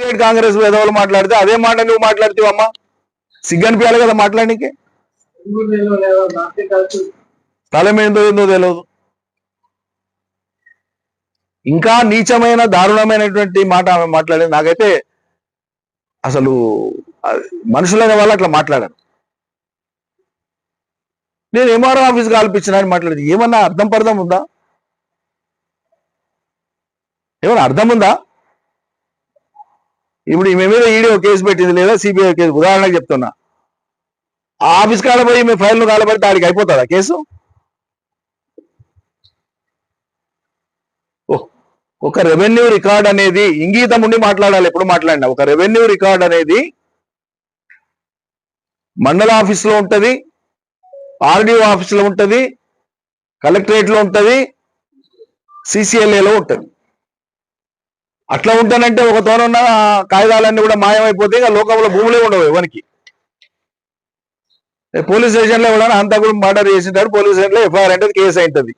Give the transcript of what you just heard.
State Congress విధవలు మాట్లాడితే అదే మాట నువ్వు మాట్లాడుతావమ్మా? సిగ్గనిపించాలి కదా మాట్లాడడానికి తలమేందో ఏందో తెలియదు ఇంకా నీచమైన దారుణమైనటువంటి మాట ఆమె నాకైతే అసలు మనుషులైన వాళ్ళు అట్లా మాట్లాడారు. నేను ఎంఆర్ఓ ఆఫీస్ కల్పించిన అని మాట్లాడింది. ఏమన్నా అర్థం పర్థం ఉందా? ఏమన్నా అర్థం ఉందా? ఇప్పుడు ఈమె మీద ఈడీ కేసు పెట్టింది లేదా సిబిఐ కేసు. ఉదాహరణకు చెప్తున్నా. ఆ ఆఫీస్ కాడ పోయి మీ ఫైల్ కాలబడితే ఆడికి అయిపోతుందా కేసు? ఓ- ఒక రెవెన్యూ రికార్డ్ అనేది ఇంగీతం ఉండి మాట్లాడాలి ఎప్పుడు మాట్లాడినా. ఒక రెవెన్యూ రికార్డ్ అనేది మండల ఆఫీస్లో ఉంటుంది ఆర్డిఓ ఆర్డీఓ ఉంటుంది కలెక్టరేట్లో ఉంటుంది కలెక్టరేట్ ఉంటుంది. అట్లా ఉంటానంటే ఒక తోనున్న కాగితాలన్నీ కూడా మాయమైపోతే ఇక లోకంలో భూములే ఉండవు ఎవరికి. పోలీస్ స్టేషన్లో కూడా అంతా కూడా మర్డర్ చేసింటారు పోలీస్ స్టేషన్లో ఎఫ్ఐఆర్ అంటే కేసు అవుతుంది